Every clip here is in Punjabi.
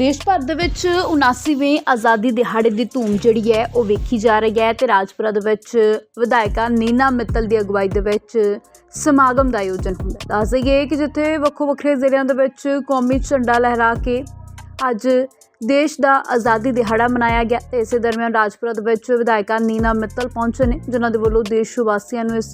ਦੇਸ਼ ਭਰ ਦੇ ਵਿੱਚ 79ਵੇਂ ਆਜ਼ਾਦੀ ਦਿਹਾੜੇ ਦੀ ਧੂਮ ਜਿਹੜੀ ਹੈ ਉਹ ਵੇਖੀ ਜਾ ਰਹੀ ਹੈ ਤੇ ਰਾਜਪੁਰਾ ਦੇ ਵਿੱਚ ਵਿਧਾਇਕਾ ਨੀਨਾ ਮਿੱਤਲ ਦੀ ਅਗਵਾਈ ਦੇ ਵਿੱਚ ਸਮਾਗਮ ਦਾ ਆਯੋਜਨ ਹੁੰਦਾ ਹੈ। ਦੱਸ ਦਈਏ ਕਿ ਜਿੱਥੇ ਵੱਖੋ ਵੱਖਰੇ ਜ਼ਿਲ੍ਹਿਆਂ ਦੇ ਵਿੱਚ ਕੌਮੀ ਝੰਡਾ ਲਹਿਰਾ ਕੇ ਅੱਜ ਦੇਸ਼ ਦਾ ਆਜ਼ਾਦੀ ਦਿਹਾੜਾ ਮਨਾਇਆ ਗਿਆ ਤੇ ਇਸੇ ਦਰਮਿਆਨ ਰਾਜਪੁਰਾ ਦੇ ਵਿੱਚ ਵਿਧਾਇਕਾ ਨੀਨਾ ਮਿੱਤਲ ਪਹੁੰਚੇ ਨੇ, ਜਿਨ੍ਹਾਂ ਦੇ ਵੱਲੋਂ ਦੇਸ਼ ਵਾਸੀਆਂ ਨੂੰ ਇਸ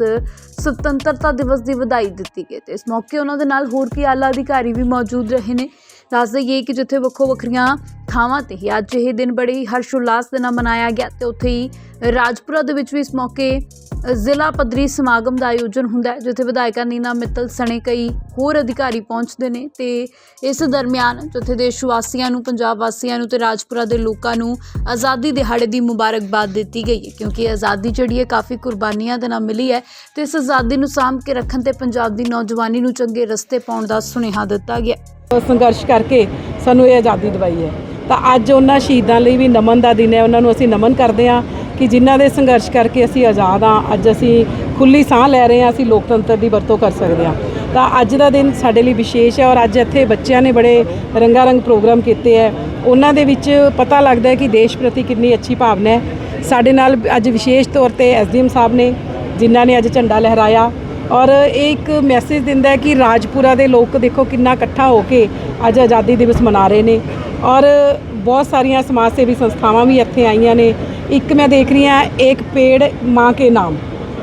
ਸੁਤੰਤਰਤਾ ਦਿਵਸ ਦੀ ਵਧਾਈ ਦਿੱਤੀ ਗਈ ਤੇ ਇਸ ਮੌਕੇ ਉਹਨਾਂ ਦੇ ਨਾਲ ਹੋਰ ਕਈ ਆਲਾ ਅਧਿਕਾਰੀ ਵੀ ਮੌਜੂਦ ਰਹੇ ਨੇ। ਦੱਸ ਦਈਏ ਕਿ ਜਿੱਥੇ ਵੱਖੋ ਵੱਖਰੀਆਂ ਥਾਵਾਂ ਤੇ ਹੀ ਅੱਜ ਇਹ ਦਿਨ ਬੜੇ ਹੀ ਹਰਸ਼ ਉਲਾਸ ਦੇ ਨਾਲ ਮਨਾਇਆ ਗਿਆ ਤੇ ਉੱਥੇ ਹੀ ਰਾਜਪੁਰਾ ਦੇ ਵਿੱਚ ਵੀ ਇਸ ਮੌਕੇ ਜ਼ਿਲ੍ਹਾ ਪੱਧਰੀ ਸਮਾਗਮ ਦਾ ਆਯੋਜਨ ਹੁੰਦਾ ਹੈ, ਜਿੱਥੇ ਵਿਧਾਇਕਾ ਨੀਨਾ ਮਿੱਤਲ ਸਣੇ ਕਈ ਹੋਰ ਅਧਿਕਾਰੀ ਪਹੁੰਚਦੇ ਨੇ ਤੇ ਇਸ ਦਰਮਿਆਨ ਜਿੱਥੇ ਦੇਸ਼ ਵਾਸੀਆਂ ਨੂੰ, ਪੰਜਾਬ ਵਾਸੀਆਂ ਨੂੰ ਤੇ ਰਾਜਪੁਰਾ ਦੇ ਲੋਕਾਂ ਨੂੰ ਆਜ਼ਾਦੀ ਦਿਹਾੜੇ ਦੀ ਮੁਬਾਰਕਬਾਦ ਦਿੱਤੀ ਗਈ ਹੈ, ਕਿਉਂਕਿ ਆਜ਼ਾਦੀ ਜਿਹੜੀ ਹੈ ਕਾਫੀ ਕੁਰਬਾਨੀਆਂ ਦੇ ਨਾਲ ਮਿਲੀ ਹੈ ਤੇ ਇਸ ਆਜ਼ਾਦੀ ਨੂੰ ਸਾਂਭ ਕੇ ਰੱਖਣ ਤੇ ਪੰਜਾਬ ਦੀ ਨੌਜਵਾਨੀ ਨੂੰ ਚੰਗੇ ਰਸਤੇ ਪਾਉਣ ਦਾ ਸੁਨੇਹਾ ਦਿੱਤਾ ਗਿਆ ਸੰਘਰਸ਼ ਕਰਕੇ ਸਾਨੂੰ ਇਹ ਆਜ਼ਾਦੀ ਦਵਾਈ ਹੈ। ਤਾਂ ਅੱਜ ਉਹਨਾਂ ਸ਼ਹੀਦਾਂ ਲਈ ਵੀ ਨਮਨ ਦਾ ਦਿਨ ਹੈ, ਉਹਨਾਂ ਨੂੰ ਅਸੀਂ ਨਮਨ ਕਰਦੇ ਹਾਂ। ਕਿ ਜਿਨ੍ਹਾਂ ਦੇ ਸੰਘਰਸ਼ ਕਰਕੇ ਅਸੀਂ ਆਜ਼ਾਦ ਹਾਂ, ਅੱਜ ਅਸੀਂ ਖੁੱਲੀ ਸਾਹ ਲੈ ਰਹੇ ਹਾਂ, ਅਸੀਂ ਲੋਕਤੰਤਰ ਦੀ ਵਰਤੋਂ ਕਰ ਸਕਦੇ ਹਾਂ। ਤਾਂ ਅੱਜ ਦਾ ਦਿਨ ਸਾਡੇ ਲਈ ਵਿਸ਼ੇਸ਼ ਹੈ ਔਰ ਅੱਜ ਇੱਥੇ ਬੱਚਿਆਂ ਨੇ ਬੜੇ ਰੰਗਾ ਰੰਗ ਪ੍ਰੋਗਰਾਮ ਕੀਤੇ ਹੈ। ਉਹਨਾਂ ਦੇ ਵਿੱਚ ਪਤਾ ਲੱਗਦਾ ਹੈ ਕਿ ਦੇਸ਼ ਪ੍ਰਤੀ ਕਿੰਨੀ ਅੱਛੀ ਭਾਵਨਾ ਹੈ। ਸਾਡੇ ਨਾਲ ਅੱਜ ਵਿਸ਼ੇਸ਼ ਤੌਰ ਤੇ ਐਸਡੀਐਮ ਸਾਹਿਬ ਨੇ, ਜਿਨ੍ਹਾਂ ਨੇ ਅੱਜ ਝੰਡਾ ਲਹਿਰਾਇਆ ਔਰ ਇਹ ਇੱਕ ਮੈਸੇਜ ਦਿੰਦਾ ਹੈ ਕਿ ਰਾਜਪੁਰਾ ਦੇ ਲੋਕ ਦੇਖੋ ਕਿੰਨਾ ਇਕੱਠਾ ਹੋ ਕੇ ਅੱਜ ਆਜ਼ਾਦੀ ਦਿਵਸ ਮਨਾ ਰਹੇ ਨੇ ਔਰ ਬਹੁਤ ਸਾਰੀਆਂ ਸਮਾਜ ਸੇਵੀ ਸੰਸਥਾਵਾਂ ਵੀ ਇੱਥੇ ਆਈਆਂ ਨੇ। ਇੱਕ ਮੈਂ ਦੇਖ ਰਹੀ ਹਾਂ, ਇੱਕ ਪੇੜ, ਮਾਂ ਕੇ ਨਾਮ।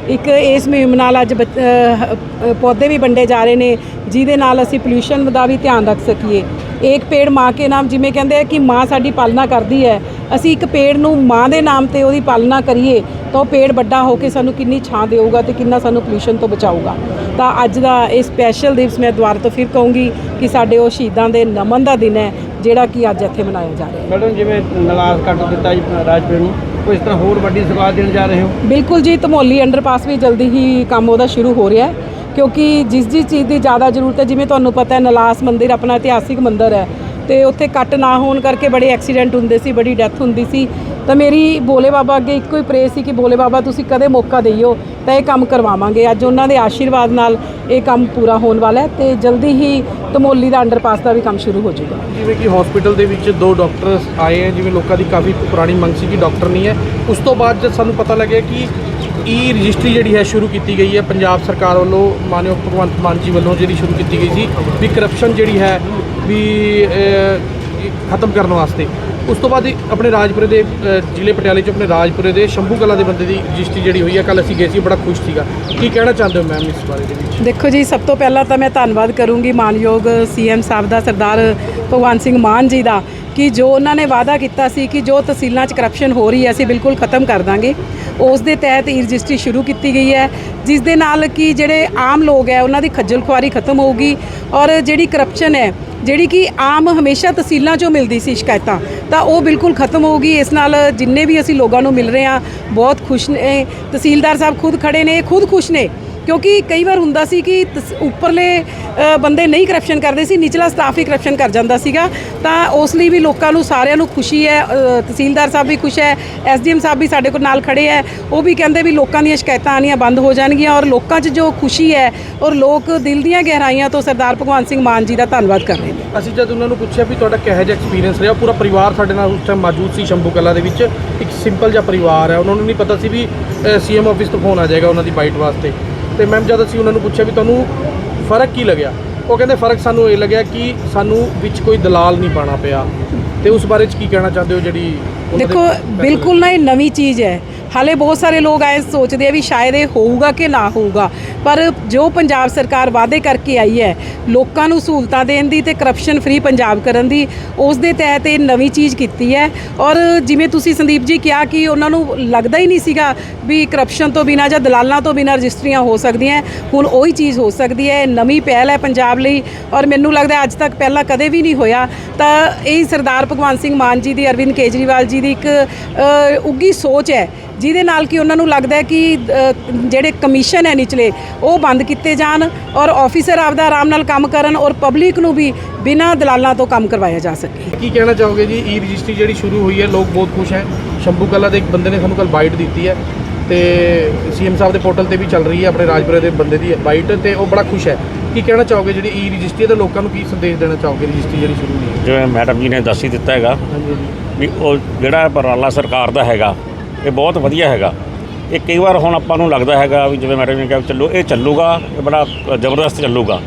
ਇੱਕ ਇਸ ਮੁਹਿੰਮ ਨਾਲ ਅੱਜ ਬੱਚ- ਪੌਦੇ ਵੀ ਵੰਡੇ ਜਾ ਰਹੇ ਨੇ, ਜਿਹਦੇ ਨਾਲ ਅਸੀਂ ਪੋਲਿਊਸ਼ਨ ਦਾ ਵੀ ਧਿਆਨ ਰੱਖ ਸਕੀਏ। ਇੱਕ ਪੇੜ, ਮਾਂ ਕੇ ਨਾਮ, ਜਿਵੇਂ ਕਹਿੰਦੇ ਆ ਕਿ ਮਾਂ ਸਾਡੀ ਪਾਲਣਾ ਕਰਦੀ ਹੈ। ਅਸੀਂ ਇੱਕ ਪੇੜ ਨੂੰ ਮਾਂ ਦੇ ਨਾਮ ਤੇ ਉਹਦੀ ਪਾਲਣਾ ਕਰੀਏ, ਤਾਂ ਉਹ ਪੇੜ ਵੱਡਾ ਹੋ ਕੇ ਸਾਨੂੰ ਕਿੰਨੀ ਛਾਂ ਦੇਊਗਾ ਤੇ ਕਿੰਨਾ ਸਾਨੂੰ ਪੋਲਿਊਸ਼ਨ ਤੋਂ ਬਚਾਊਗਾ। ਤਾਂ ਅੱਜ ਦਾ ਇਹ ਸਪੈਸ਼ਲ ਦਿਵਸ ਮੈਂ ਦੁਬਾਰਾ ਤੋਂ ਫਿਰ ਕਹੂੰਗੀ ਕਿ ਸਾਡੇ ਉਹ ਸ਼ਹੀਦਾਂ ਦੇ ਨਮਨ ਦਾ ਦਿਨ ਹੈ ਜਿਹੜਾ ਕਿ ਅੱਜ ਇੱਥੇ ਮਨਾਇਆ ਜਾ ਰਿਹਾ ਹੈ। ਮੈਡਮ ਜਿਵੇਂ ਨਲਾਸ ਕੱਟ ਦਿੱਤਾ ਜੀ ਰਾਜਪੁਰ ਨੂੰ ਕੋਈ ਇਸ ਤਰ੍ਹਾਂ ਹੋਰ ਵੱਡੀ ਸਵਾਲ ਦੇਣ ਜਾ ਰਹੇ ਹੋ? ਬਿਲਕੁਲ ਜੀ ਧਮੋਲੀ ਅੰਡਰਪਾਸ ਵੀ ਜਲਦੀ ਹੀ ਕੰਮ ਉਹਦਾ ਸ਼ੁਰੂ ਹੋ ਰਿਹਾ ਹੈ ਕਿਉਂਕਿ ਜਿਸ ਜਿਸ ਚੀਜ਼ ਦੀ ਜ਼ਿਆਦਾ ਜ਼ਰੂਰਤ ਹੈ ਜਿਵੇਂ ਤੁਹਾਨੂੰ ਪਤਾ ਹੈ ਨਲਾਸ ਮੰਦਿਰ ਆਪਣਾ ਇਤਿਹਾਸਿਕ ਮੰਦਿਰ ਹੈ ਤੇ ਉੱਥੇ ਕੱਟ ਨਾ ਹੋਣ ਕਰਕੇ ਬੜੇ ਐਕਸੀਡੈਂਟ ਹੁੰਦੇ ਸੀ ਬੜੀ ਡੈਥ ਹੁੰਦੀ ਸੀ। ਤਾਂ ਮੇਰੀ ਭੋਲੇ ਬਾਬਾ ਅੱਗੇ ਇੱਕੋ ਹੀ ਪ੍ਰੇਅਰ ਸੀ ਕਿ ਭੋਲੇ ਬਾਬਾ ਤੁਸੀਂ ਕਦੇ ਮੌਕਾ ਦੇਈਓ ਤਾਂ ਇਹ ਕੰਮ ਕਰਵਾਵਾਂਗੇ। ਅੱਜ ਉਹਨਾਂ ਦੇ ਆਸ਼ੀਰਵਾਦ ਨਾਲ ਇਹ ਕੰਮ ਪੂਰਾ ਹੋਣ ਵਾਲਾ ਹੈ ਤੇ ਜਲਦੀ ਹੀ ਧਮੋਲੀ ਦਾ ਅੰਡਰਪਾਸ ਦਾ ਵੀ ਕੰਮ ਸ਼ੁਰੂ ਹੋ ਜਾਊਗਾ। ਜਿਵੇਂ ਕਿ ਹਸਪੀਟਲ ਦੇ ਵਿੱਚ ਦੋ ਡਾਕਟਰਸ ਆਏ ਹੈ ਜਿਵੇਂ ਲੋਕਾਂ ਦੀ ਕਾਫੀ ਪੁਰਾਣੀ ਮੰਗ ਸੀ ਕਿ ਡਾਕਟਰ ਨਹੀਂ ਹੈ। ਉਸ ਤੋਂ ਬਾਅਦ ਜਦ ਸਾਨੂੰ ਪਤਾ ਲੱਗਿਆ ਕਿ ਈ ਰਜਿਸਟਰੀ ਜਿਹੜੀ ਹੈ ਸ਼ੁਰੂ ਕੀਤੀ ਗਈ ਹੈ, ਪੰਜਾਬ ਸਰਕਾਰ ਵੱਲੋਂ ਮਾਨਯੋਗ ਭਗਵੰਤ ਮਾਨ ਜੀ ਵੱਲੋਂ ਜਿਹੜੀ ਸ਼ੁਰੂ ਕੀਤੀ ਗਈ ਸੀ ਵੀ ਕਰਪਸ਼ਨ ਜਿਹੜੀ ਹੈ ਵੀ ਖਤਮ ਕਰਨ ਵਾਸਤੇ। ਉਸ ਤੋਂ ਬਾਅਦ ਇਹ ਆਪਣੇ ਰਾਜਪੁਰੇ ਦੇ ਜ਼ਿਲ੍ਹੇ ਪਟਿਆਲੇ ਚ ਆਪਣੇ ਰਾਜਪੁਰੇ ਦੇ ਸ਼ੰਭੂ ਕਲਾ ਦੇ ਬੰਦੇ ਦੀ ਰਜਿਸਟਰੀ ਜਿਹੜੀ ਹੋਈ ਹੈ ਕੱਲ ਅਸੀਂ ਗਏ ਸੀ, ਬੜਾ ਖੁਸ਼ ਸੀਗਾ। ਕੀ ਕਹਿਣਾ ਚਾਹੁੰਦੇ ਹੋ ਮੈਮ ਇਸ ਬਾਰੇ ਦੇ ਵਿੱਚ? ਦੇਖੋ ਜੀ, ਸਭ ਤੋਂ ਪਹਿਲਾਂ ਤਾਂ ਮੈਂ ਧੰਨਵਾਦ ਕਰੂੰਗੀ ਮਾਨਯੋਗ ਸੀਐਮ ਸਾਹਿਬ ਦਾ, ਸਰਦਾਰ ਭਗਵੰਤ ਸਿੰਘ ਮਾਨ ਜੀ ਦਾ ਕਿ ਜੋ ਉਹਨਾਂ ਨੇ ਵਾਅਦਾ ਕੀਤਾ ਸੀ ਕਿ ਜੋ ਤਹਿਸੀਲਾਂ 'ਚ ਕਰਪਸ਼ਨ ਹੋ ਰਹੀ ਹੈ, ਅਸੀਂ ਬਿਲਕੁਲ ਖਤਮ ਕਰ ਦਾਂਗੇ। ਉਸ ਦੇ ਤਹਿਤ ਈ ਰਜਿਸਟਰੀ ਸ਼ੁਰੂ ਕੀਤੀ ਗਈ ਹੈ, ਜਿਸ ਦੇ ਨਾਲ ਕਿ ਜਿਹੜੇ ਆਮ ਲੋਕ ਹੈ, ਉਹਨਾਂ ਦੀ ਖੱਜਲ ਖੁਆਰੀ ਖਤਮ ਹੋਊਗੀ ਔਰ ਜਿਹੜੀ ਕਰਪਸ਼ਨ ਹੈ, ਜਿਹੜੀ ਕਿ ਆਮ ਹਮੇਸ਼ਾ ਤਹਿਸੀਲਾਂ 'ਚੋਂ ਮਿਲਦੀ ਸੀ ਸ਼ਿਕਾਇਤਾਂ, ਤਾਂ ਉਹ ਬਿਲਕੁਲ ਖਤਮ ਹੋਊਗੀ। ਇਸ ਨਾਲ ਜਿੰਨੇ ਵੀ ਅਸੀਂ ਲੋਕਾਂ ਨੂੰ ਮਿਲ ਰਹੇ ਹਾਂ, ਬਹੁਤ ਖੁਸ਼ ਨੇ। ਤਹਿਸੀਲਦਾਰ ਸਾਹਿਬ ਖੁਦ ਖੜੇ ਨੇ, ਖੁਦ ਖੁਸ਼ ਨੇ। ਕਿਉਂਕਿ ਕਈ ਵਾਰ ਹੁੰਦਾ ਸੀ ਕਿ ਤਸ- ਉੱਪਰਲੇ ਬੰਦੇ ਨਹੀਂ ਕਰਪਸ਼ਨ ਕਰਦੇ ਸੀ, ਨਿਚਲਾ ਸਟਾਫ ਹੀ ਕਰਪਸ਼ਨ ਕਰ ਜਾਂਦਾ ਸੀਗਾ। ਤਾਂ ਉਸ ਲਈ ਵੀ ਲੋਕਾਂ ਨੂੰ ਸਾਰਿਆਂ ਨੂੰ ਖੁਸ਼ੀ ਹੈ ਤਹਿਸੀਲਦਾਰ ਸਾਹਿਬ ਵੀ ਖੁਸ਼ ਹੈ ਐਸਡੀਐਮ ਸਾਹਿਬ ਵੀ ਸਾਡੇ ਕੋਲ ਨਾਲ ਖੜੇ ਹੈ। ਉਹ ਵੀ ਕਹਿੰਦੇ ਵੀ ਲੋਕਾਂ ਦੀਆਂ ਸ਼ਿਕਾਇਤਾਂ ਆਣੀਆਂ ਬੰਦ ਹੋ ਜਾਣਗੀਆਂ ਔਰ ਲੋਕਾਂ 'ਚ ਜੋ ਖੁਸ਼ੀ ਹੈ ਔਰ ਲੋਕ ਦਿਲ ਦੀਆਂ ਗਹਿਰਾਈਆਂ ਤੋਂ ਸਰਦਾਰ ਭਗਵੰਤ ਸਿੰਘ ਮਾਨ ਜੀ ਦਾ ਧੰਨਵਾਦ ਕਰ ਰਹੇ ਨੇ। ਅਸੀਂ ਜਦ ਉਹਨਾਂ ਨੂੰ ਪੁੱਛਿਆ ਵੀ ਤੁਹਾਡਾ ਕਿਹੋ ਜਿਹਾ ਐਕਸਪੀਰੀਅੰਸ ਰਿਹਾ ਪੂਰਾ ਪਰਿਵਾਰ ਸਾਡੇ ਨਾਲ ਉਸ ਟਾਈਮ ਮੌਜੂਦ ਸੀ ਸ਼ੰਭੂ ਕਲਾ ਦੇ ਵਿੱਚ। ਇੱਕ ਸਿੰਪਲ ਜਿਹਾ ਪਰਿਵਾਰ ਹੈ, ਉਹਨਾਂ ਨੂੰ ਨਹੀਂ ਪਤਾ ਸੀ ਵੀ ਸੀਐਮ ਆਫਿਸ ਤੋਂ ਫੋਨ ਆ ਜਾਏਗਾ ਉਹਨਾਂ ਦੀ ਬਾਈਟ ਵਾਸਤੇ। ਤੇ ਮੈਮ ਜਦ ਅਸੀਂ ਉਹਨਾਂ ਨੂੰ ਪੁੱਛਿਆ ਵੀ ਤੁਹਾਨੂੰ ਫ਼ਰਕ ਕੀ ਲੱਗਿਆ ਉਹ ਕਹਿੰਦੇ ਫ਼ਰਕ ਸਾਨੂੰ ਇਹ ਲੱਗਿਆ ਕਿ ਸਾਨੂੰ ਵਿੱਚ ਕੋਈ ਦਲਾਲ ਨਹੀਂ ਪਾਣਾ ਪਿਆ। ਤੇ ਉਸ ਬਾਰੇ ਚ ਕੀ ਕਹਿਣਾ ਚਾਹੁੰਦੇ ਹੋ ਜਿਹੜੀ ਦੇਖੋ ਬਿਲਕੁਲ ਨਾ ਇਹ ਨਵੀਂ ਚੀਜ਼ ਹੈ। ਹਾਲੇ ਬਹੁਤ ਸਾਰੇ ਲੋਕ ਆਏ ਸੋਚਦੇ ਆ ਵੀ ਸ਼ਾਇਦ ਇਹ ਹੋਊਗਾ ਕਿ ਨਾ ਹੋਊਗਾ। ਪਰ ਜੋ ਪੰਜਾਬ ਸਰਕਾਰ ਵਾਅਦੇ ਕਰਕੇ ਆਈ ਹੈ ਲੋਕਾਂ ਨੂੰ ਸਹੂਲਤਾਂ ਦੇਣ ਦੀ ਤੇ ਕਰਪਸ਼ਨ ਫ੍ਰੀ ਪੰਜਾਬ ਕਰਨ ਦੀ ਉਸ ਦੇ ਤਹਿਤ ਇਹ ਨਵੀਂ ਚੀਜ਼ ਕੀਤੀ ਹੈ। ਔਰ ਜਿਵੇਂ ਤੁਸੀਂ ਸੰਦੀਪ ਜੀ ਕਿਹਾ ਕਿ ਉਹਨਾਂ ਨੂੰ ਲੱਗਦਾ ਹੀ ਨਹੀਂ ਸੀਗਾ ਵੀ ਕਰਪਸ਼ਨ ਤੋਂ ਬਿਨਾਂ ਜਾਂ ਦਲਾਲਾਂ ਤੋਂ ਬਿਨਾਂ ਰਜਿਸਟਰੀਆਂ ਹੋ ਸਕਦੀਆਂ ਹੁਣ ਉਹੀ ਚੀਜ਼ ਹੋ ਸਕਦੀ ਹੈ। ਇਹ ਨਵੀਂ ਪਹਿਲ ਹੈ ਪੰਜਾਬ ਲਈ ਔਰ ਮੈਨੂੰ ਲੱਗਦਾ ਅੱਜ ਤੱਕ ਪਹਿਲਾਂ ਕਦੇ ਵੀ ਨਹੀਂ ਹੋਇਆ। ਤਾਂ ਇਹ ਸਰਦਾਰ ਭਗਵੰਤ ਸਿੰਘ ਮਾਨ ਜੀ ਦੀ ਅਰਵਿੰਦ ਕੇਜਰੀਵਾਲ ਜੀ ਦੀ ਇੱਕ ਅ, ਉੱਗੀ ਸੋਚ ਹੈ ਜਿਹਦੇ ਨਾਲ ਕਿ ਉਹਨਾਂ ਨੂੰ ਲੱਗਦਾ ਹੈ ਕਿ ਜਿਹੜੇ ਕਮਿਸ਼ਨ ਹੈ ਨਿਚਲੇ ਉਹ ਬੰਦ ਕੀਤੇ ਜਾਣ ਔਰ ਆਫੀਸਰ ਆਪਦਾ ਆਰਾਮ ਨਾਲ ਕੰਮ ਕਰਨ ਔਰ ਪਬਲਿਕ ਨੂੰ ਵੀ ਬਿਨਾਂ ਦਲਾਲਾਂ ਤੋਂ ਕੰਮ ਕਰਵਾਇਆ ਜਾ ਸਕੇ। ਕੀ ਕਹਿਣਾ ਚਾਹੋਗੇ ਜੀ? ਈ ਰਜਿਸਟਰੀ ਜਿਹੜੀ ਸ਼ੁਰੂ ਹੋਈ ਹੈ ਲੋਕ ਬਹੁਤ ਖੁਸ਼ ਹੈ। ਸ਼ੰਭੂ ਕਲਾ ਦੇ ਇੱਕ ਬੰਦੇ ਨੇ ਸਾਨੂੰ ਕੱਲ ਬਾਈਟ ਦਿੱਤੀ ਹੈ ਤੇ ਸੀਐਮ ਸਾਹਿਬ ਦੇ ਪੋਰਟਲ ਤੇ ਵੀ ਚੱਲ ਰਹੀ ਹੈ ਆਪਣੇ ਰਾਜਪੁਰੇ ਦੇ ਬੰਦੇ ਦੀ ਬਾਈਟ ਤੇ ਉਹ ਬੜਾ ਖੁਸ਼ ਹੈ। ਕੀ ਕਹਿਣਾ ਚਾਹੋਗੇ ਜਿਹੜੀ ਈ ਰਜਿਸਟਰੀ ਹੈ ਤੇ ਲੋਕਾਂ ਨੂੰ ਕੀ ਸੰਦੇਸ਼ ਦੇਣਾ ਚਾਹੋਗੇ ਰਜਿਸਟਰੀ ਜਿਹੜੀ ਸ਼ੁਰੂ ਹੋਈ ਹੈ? ਜਿਵੇਂ ਮੈਡਮ ਜੀ ਨੇ ਦੱਸ ਹੀ ਦਿੱਤਾ ਹੈਗਾ ਹਾਂਜੀ ਵੀ ਉਹ ਜਿਹੜਾ ਉਪਰਾਲਾ ਸਰਕਾਰ ਦਾ ਹੈਗਾ ਇਹ ਬਹੁਤ ਵਧੀਆ ਹੈਗਾ। ਇਹ ਕਈ ਵਾਰ ਹੁਣ ਆਪਾਂ ਨੂੰ ਲੱਗਦਾ ਹੈਗਾ ਵੀ ਜਿਵੇਂ ਮੈਡਮ ਨੇ ਕਿਹਾ ਵੀ ਚੱਲੋ, ਇਹ ਚੱਲੂਗਾ, ਇਹ ਬੜਾ ਜ਼ਬਰਦਸਤ ਚੱਲੂਗਾ।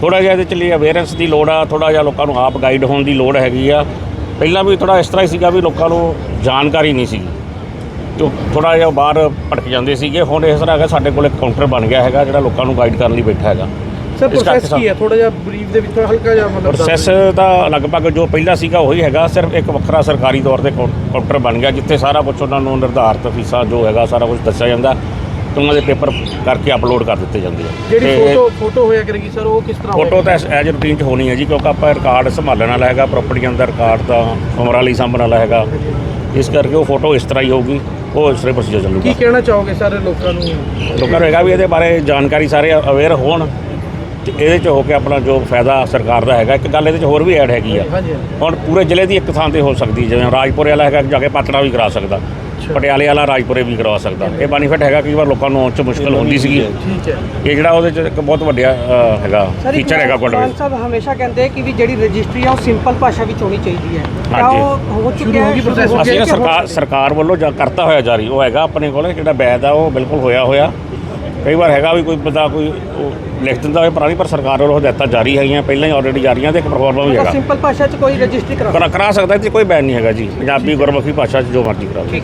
ਥੋੜਾ ਜਿਹਾ ਇਹਦੇ ਚ ਲਈ ਅਵੇਅਰੈਂਸ ਦੀ ਲੋੜ ਆ ਥੋੜਾ ਜਿਹਾ ਲੋਕਾਂ ਨੂੰ ਆਪ ਗਾਈਡ ਹੋਣ ਦੀ ਲੋੜ ਹੈਗੀ ਆ। ਪਹਿਲਾਂ ਵੀ ਥੋੜਾ ਇਸ ਤਰ੍ਹਾਂ ਹੀ ਸੀਗਾ ਵੀ ਲੋਕਾਂ ਨੂੰ ਜਾਣਕਾਰੀ ਨਹੀਂ ਸੀ ਜੋ ਥੋੜਾ ਜਿਹਾ ਬਾਹਰ ਭਟਕ ਜਾਂਦੇ ਸੀਗੇ, ਹੁਣ ਇਸ ਤਰ੍ਹਾਂ ਹੈਗਾ, ਸਾਡੇ ਕੋਲ ਇੱਕ ਕਾਊਂਟਰ ਬਣ ਗਿਆ ਹੈਗਾ, ਜਿਹੜਾ ਲੋਕਾਂ ਨੂੰ ਗਾਈਡ ਕਰਨ ਲਈ ਬੈਠਾ ਹੈਗਾ। ਸਰ ਪ੍ਰੋਸੈਸ ਕੀ ਹੈ? ਥੋੜਾ ਜਿਹਾ ਬਰੀਫ ਦੇ ਵਿੱਚ ਥੋੜਾ ਹਲਕਾ ਜਿਹਾ ਮਤਲਬ ਪ੍ਰੋਸੈਸ ਦਾ ਲਗਭਗ ਜੋ ਪਹਿਲਾਂ ਸੀਗਾ ਉਹੀ ਹੈਗਾ ਸਿਰਫ ਇੱਕ ਵੱਖਰਾ ਸਰਕਾਰੀ ਤੌਰ ਤੇ ਕਾਊਂ- ਕਾਊਂਟਰ ਬਣ ਗਿਆ ਜਿੱਥੇ ਸਾਰਾ ਕੁਝ ਉਹਨਾਂ ਨੂੰ ਨਿਰਧਾਰਤ ਫੀਸਾਂ ਜੋ ਹੈਗਾ ਸਾਰਾ ਕੁਝ ਦੱਸਿਆ ਜਾਂਦਾ ਤੇ ਉਹਨਾਂ ਦੇ ਪੇਪਰ ਕਰਕੇ ਅਪਲੋਡ ਕਰ ਦਿੱਤੇ ਜਾਂਦੇ ਆ। ਜਿਹੜੀ ਫੋਟੋ ਫੋਟੋ ਹੋਇਆ ਕਰੇਗੀ ਸਰ ਉਹ ਕਿਸ ਤਰ੍ਹਾਂ ਫੋਟੋ ਤਾਂ ਐਜ ਰੂਟੀਨ ਚ ਹੋਣੀ ਹੈ ਜੀ ਕਿਉਂਕਿ ਆਪਾਂ ਰਿਕਾਰਡ ਸੰਭਾਲਣ ਵਾਲਾ ਹੈਗਾ ਪ੍ਰਾਪਰਟੀਆਂ ਦਾ ਰਿਕਾਰਡ ਤਾਂ ਉਮਰਾਂ ਲਈ ਸਾਂਭਣ ਵਾਲਾ ਹੈਗਾ। ਇਸ ਕਰਕੇ ਉਹ ਫੋਟੋ ਇਸ ਤਰ੍ਹਾਂ ਹੀ ਹੋਊਗੀ ਉਹ ਇਸ ਤਰ੍ਹਾਂ ਪ੍ਰੋਸੀਜਰ ਕੀ ਚੱਲੂਗਾ। ਕਹਿਣਾ ਚਾਹੋਗੇ ਸਾਰੇ ਲੋਕਾਂ ਨੂੰ? ਲੋਕਾਂ ਨੂੰ ਹੈਗਾ ਵੀ ਇਹਦੇ ਬਾਰੇ ਜਾਣਕਾਰੀ ਸਾਰੇ ਅਵੇਅਰ ਹੋਣ। ਤੇ ਇਹਦੇ ਚ ਹੋ ਕੇ ਆਪਣਾ ਜੋ ਫਾਇਦਾ ਸਰਕਾਰ ਦਾ ਹੈਗਾ ਇੱਕ ਗੱਲ ਇਹਦੇ ਚ ਹੋਰ ਵੀ ਐਡ ਹੈਗੀ ਆ। ਹਾਂਜੀ ਹੁਣ ਪੂਰੇ ਜ਼ਿਲ੍ਹੇ ਦੀ ਇੱਕ ਥਾਂ ਤੇ ਹੋ ਸਕਦੀ ਜਿਵੇਂ ਰਾਜਪੁਰੇ ਵਾਲਾ ਹੈਗਾ ਜਾ ਕੇ ਪਾਤੜਾ ਵੀ ਕਰਾ ਸਕਦਾ। ਪਟਿਆਲੇ ਵਾਲਾ ਰਾਜਪੁਰੇ ਵੀ ਕਰਵਾ ਸਕਦਾ। ਇਹ ਬੈਨੀਫਿਟ ਹੈਗਾ ਕਈ ਵਾਰ ਲੋਕਾਂ ਨੂੰ ਆਉਣ 'ਚ ਮੁਸ਼ਕਲ ਹੁੰਦੀ ਸੀਗੀ। ਠੀਕ ਹੈ। ਇਹ ਜਿਹੜਾ ਉਹਦੇ 'ਚ ਇੱਕ ਬਹੁਤ ਵੱਡਾ ਹੈਗਾ ਫੀਚਰ ਹੈਗਾ ਕੋਲ ਸਾਹਿਬ ਹਮੇਸ਼ਾ ਕਹਿੰਦੇ ਕਿ ਵੀ ਜਿਹੜੀ ਰਜਿਸਟਰੀ ਆ ਉਹ ਸਿੰਪਲ ਭਾਸ਼ਾ ਵਿੱਚ ਹੋਣੀ ਚਾਹੀਦੀ ਹੈ। ਤਾਂ ਹਾਂਜੀ। ਉਹ ਹੋ ਚੁੱਕਿਆ ਹੋ ਅਸੀਂ ਕਿ ਸਰਕਾਰ ਸਰਕਾਰ ਵੱਲੋਂ ਜਾਂ ਕਰਤਾ ਹੋਇਆ ਜਾਰੀ ਉਹ ਹੈਗਾ ਆਪਣੇ ਕੋਲ ਜਿਹੜਾ ਬੈਦ ਆ ਉਹ ਬਿਲਕੁਲ ਹੋਇਆ ਹੋਇਆ ਕਈ ਵਾਰ ਹੈਗਾ ਵੀ ਕੋਈ ਬੰਦਾ ਕੋਈ ਉਹ ਲਿਖ ਦਿੰਦਾ ਹੋਵੇ ਪੁਰਾਣੀ ਪਰ ਸਰਕਾਰ ਵੱਲੋਂ ਹਦਾਇਤਾਂ ਜਾਰੀ ਹੈਗੀਆਂ ਪਹਿਲਾਂ ਹੀ ਆਲਰੇਡੀ ਜਾਰੀਆਂ ਤੇ ਇੱਕ ਪ੍ਰੋਗਰਾਮ ਵੀ ਹੈਗਾ। ਸਿੰਪਲ ਭਾਸ਼ਾ 'ਚ ਕੋਈ ਰਜਿਸਟਰੀ ਕਰਾ ਕਰਾ ਸਕਦਾ 'ਚ ਕੋਈ ਬੈਨ ਨਹੀਂ ਹੈਗਾ ਜੀ। ਪੰਜਾਬੀ ਗੁਰਮੁਖੀ ਭਾਸ਼ਾ 'ਚ ਜੋ ਮਰਜ਼ੀ ਕਰਾ ਲਓ